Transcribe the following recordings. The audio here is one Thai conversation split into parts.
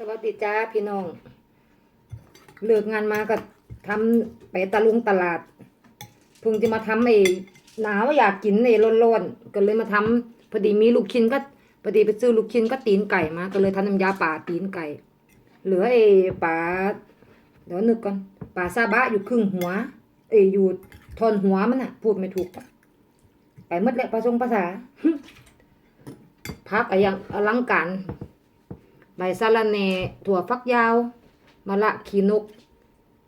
สวัสดีจ้าพี่น้อง เลิกงานมาก็ทำไปตะลุงตลาดเพิ่งจะมาทำไอ้หนาวอยากกินไอ้ร้อนๆก็เลยมาทำพอดีมีลูกชิ้นก็พอดีไปซื้อลูกชิ้นก็ตีนไก่มา ก็เลยทำน้ำยาป่าตีนไก่ เหลือไอ้ปลาเดี๋ยวนึกก่อนปลาซาบะอยู่ครึ่งหัวเอ้อยู่ทอนหัวมันอะพูดไม่ถูกไปมดแหละประชงภาษาพักอะไรอย่างอลังการ ใบสะระแหน่ถั่วฟักยาวมะละขีนก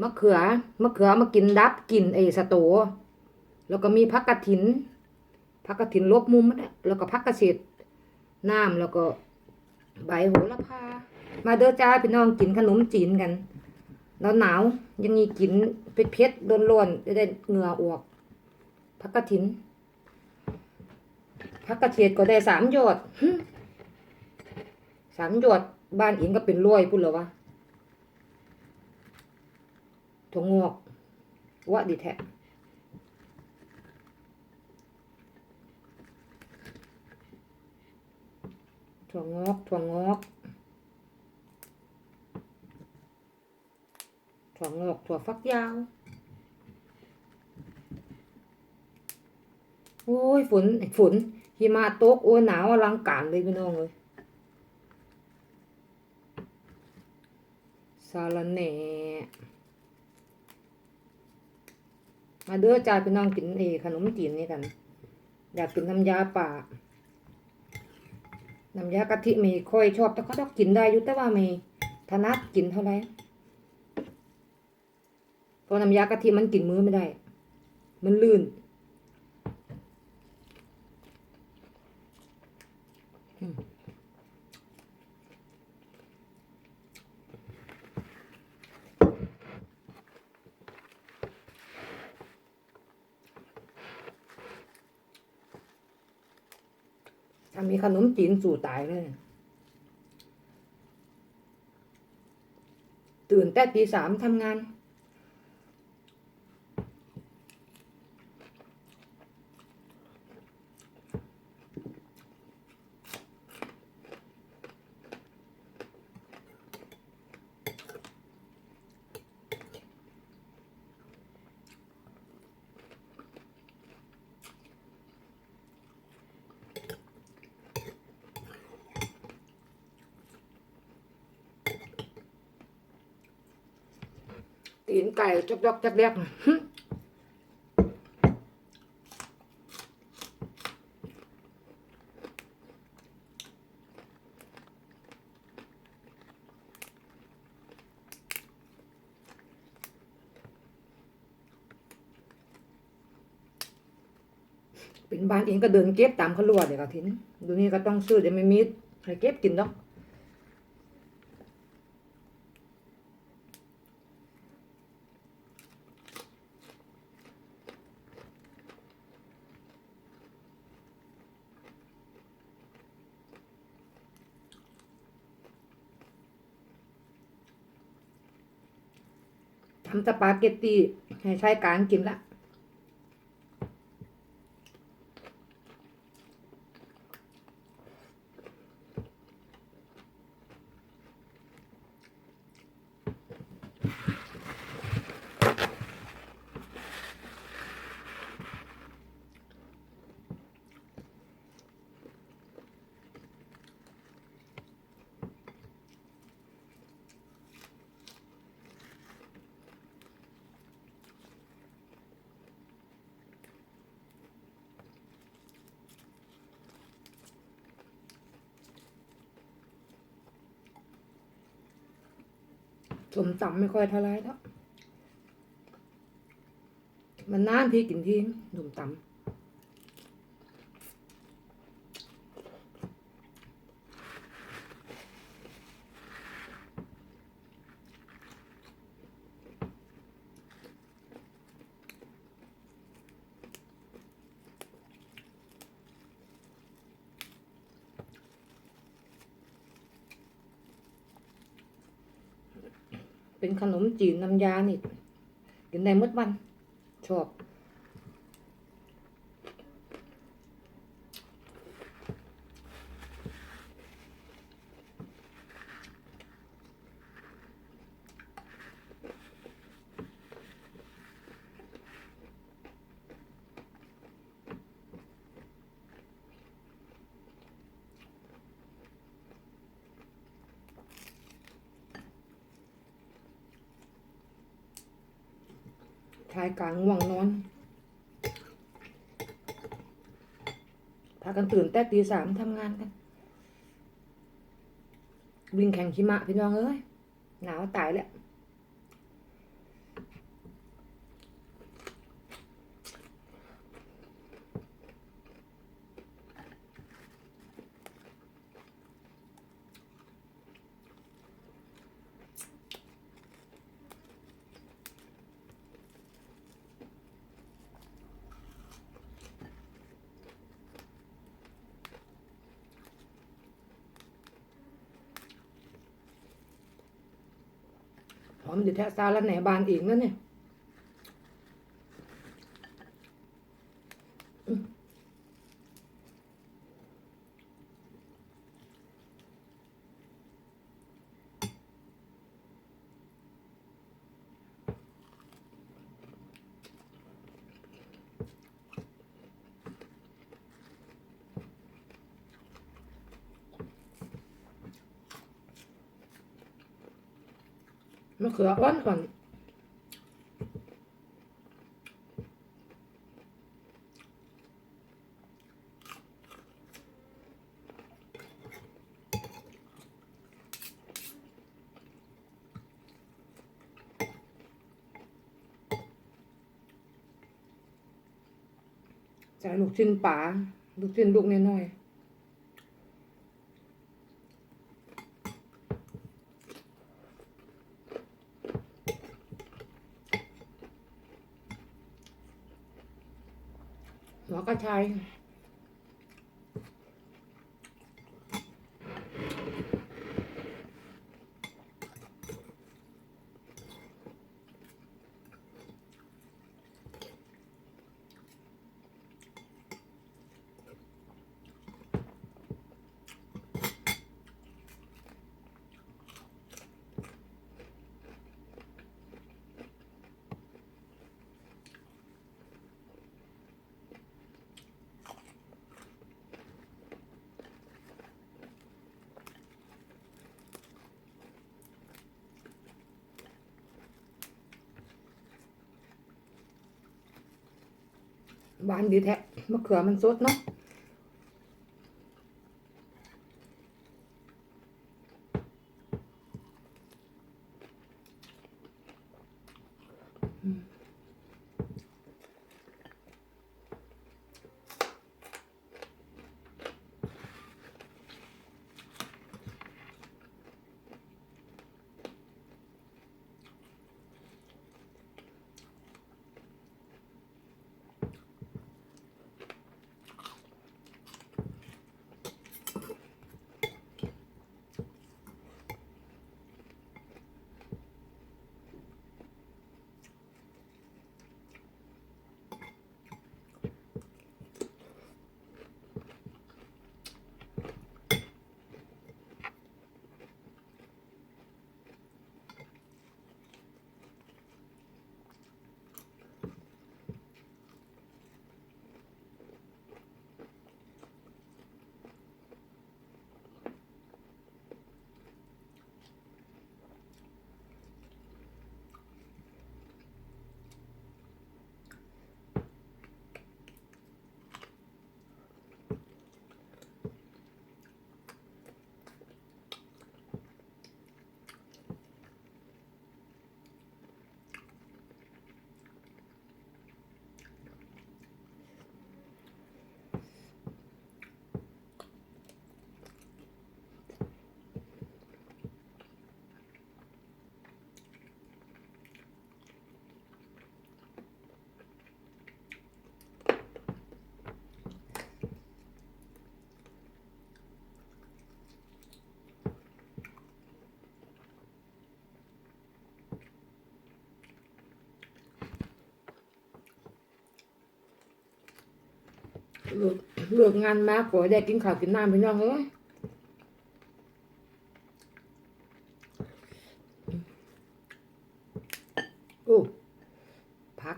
มะเขือมะเขือมากินดับกินไอ้สะโต แล้วก็มีผักกระถินผักกระถินลบมุมมันะแล้วก็ผักกระเฉดน้ำแล้วก็ใบโหระพา มาเด้อจ้าพี่น้องกินขนมจีนกันแล้วหนาวยังมีกินเผ็ดๆร้อนๆจะได้เหงื่อออกผักกระถินผักกระเฉดก็ได้สามยอดสามหยด บ้านอิงก็เป็นร้อยพูดแล้ววะถั่วงอกวะดีแท้ถั่วงอกถั่วงอกถั่วงอกถั่วฟักยาว โอ้ยฝนฝนหิมะตกโอ้ยหนาวอลังการเลยพี่น้องเลยาระแหน่มาเด้อจ้าพี่น้องกินเอขนมจีนนี่กัน อยากกินน้ำยาป่าน้ำยากะทิไม่ค่อยชอบแต่ก็ต้องกินได้อยู่แต่ว่าไม่ถนัดกินเท่าไหร่เพราะน้ำยากะทิมันกินมื้อไม่ได้ มันลื่น ถ้ามีขนมจีนสู่ตายเลย ตื่นแต่ตีสามทำงาน ตีนไก่จกจกจักเรียกเป็นบ้านเองก็เดินเก็บตามขาลวดเดี๋ยวก็ทิ้งดูนี่ก็ต้องซื้อเดี๋ยวไม่มีให้เก็บกินดอก ทำสปาเกตตีให้ใช้กางกินละ สมตำไม่ค่อยเท่าไรแล้วมันนานที่กินทีสมตำ เป็นขนมจีนน้ำยานี่กินได้หมดวัน ชอบ ชายกลางง่วงนอน พากันตื่นแต่ตีสามทำงานกัน วิ่งแข่งหิมะพี่น้องเอ้ย หนาวตายแล้ว หอมอยู่แทะซาแล้วไหนบานอีกนั่นเนี่ยะเขืออ่อนก่อนใส่ลูกชิ้นปลาลูกชิ้นลูกน้อยๆ หัวกระชาย หวานดีแท้มะเขือมันสดเนาะอืม เลิกเลิกงานมาขอได้กินข้าวกินน้ำพี่น้องเอ้ยโอ้พัก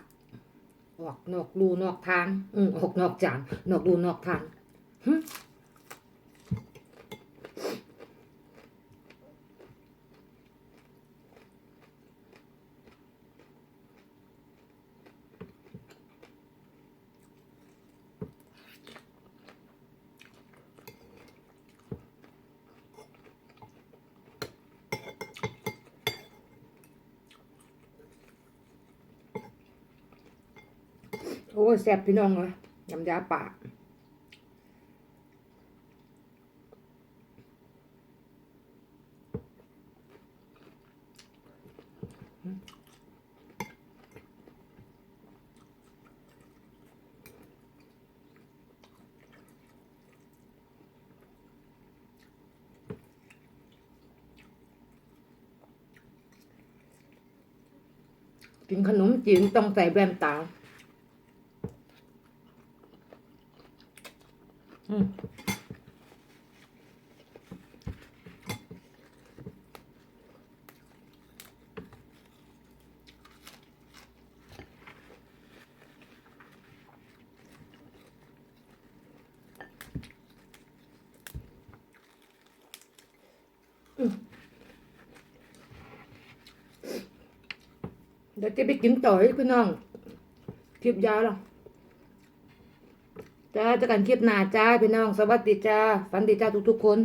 ออกนอกดูนอกทาง อืมออกนอกจานนอกดูนอกทางหึ อ้แซ่บพี่น้องเลยยำยาป่ากินขนมจีนต้องใส่แว่นตา อืมเดี๋ยวจะไปกินต่อให้พี่น้องคลิปยาวแล้ว จ้าเจะกันคลิปหน้าจ้าพี่น้อง สวัสดีจ้าฝันดีจ้าทุกๆคน